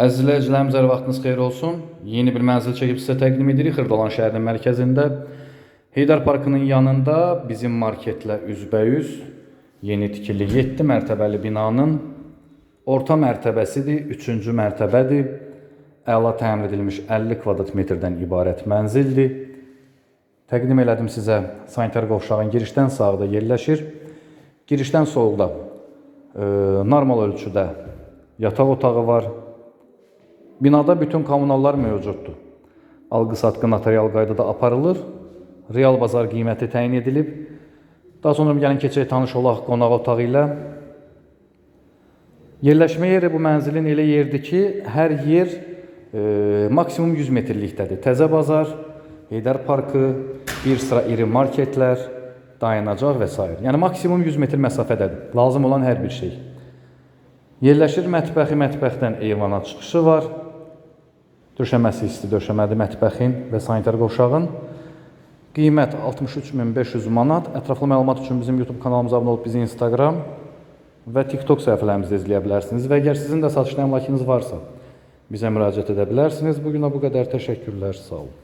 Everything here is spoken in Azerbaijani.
Əziz izləyicilərimiz, hər vaxtınız xeyir olsun. Yeni bir mənzil çəkib sizə təqdim edirik Xırdalan şəhərinin mərkəzində. Heydər Parkının yanında bizim marketlə üzbəyüz yeni tikili 7 mərtəbəli binanın orta mərtəbəsidir, 3-cü mərtəbədir. Əla təmir edilmiş 50 kvadrat metrdən ibarət mənzildir. Təqdim elədim sizə sanitar qovşağın girişdən sağda yerləşir. Girişdən solda e, normal ölçüdə yataq otağı var. Binada bütün kommunallar mövcuddur. Alqı-satqı notarial qaydada aparılır. Real bazar qiyməti təyin edilib. Daha sonra gəlin keçək tanış olaq qonaq otağı ilə. Yerləşmə yeri bu mənzilin elə yerdir ki, hər yer e, maksimum 100 metrlikdədir. Təzə bazar, Heydər Parkı, bir sıra iri marketlər, dayanacaq və s. Yəni maksimum 100 metr məsafədədir. Lazım olan hər bir şey. Yerləşir mətbəxi, mətbəxdən eyvana çıxışı var. Döşəməsi isti döşəmədir mətbəxin və sanitar qovşağın. Qiymət 63500 manat. Ətraflı məlumat üçün bizim YouTube kanalımıza abunə olub bizi Instagram və TikTok səhifələrimizdə izləyə bilərsiniz. Və əgər sizin də satışda əmlakınız varsa, bizə müraciət edə bilərsiniz. Bu günə bu qədər təşəkkürlər. Sağ olun.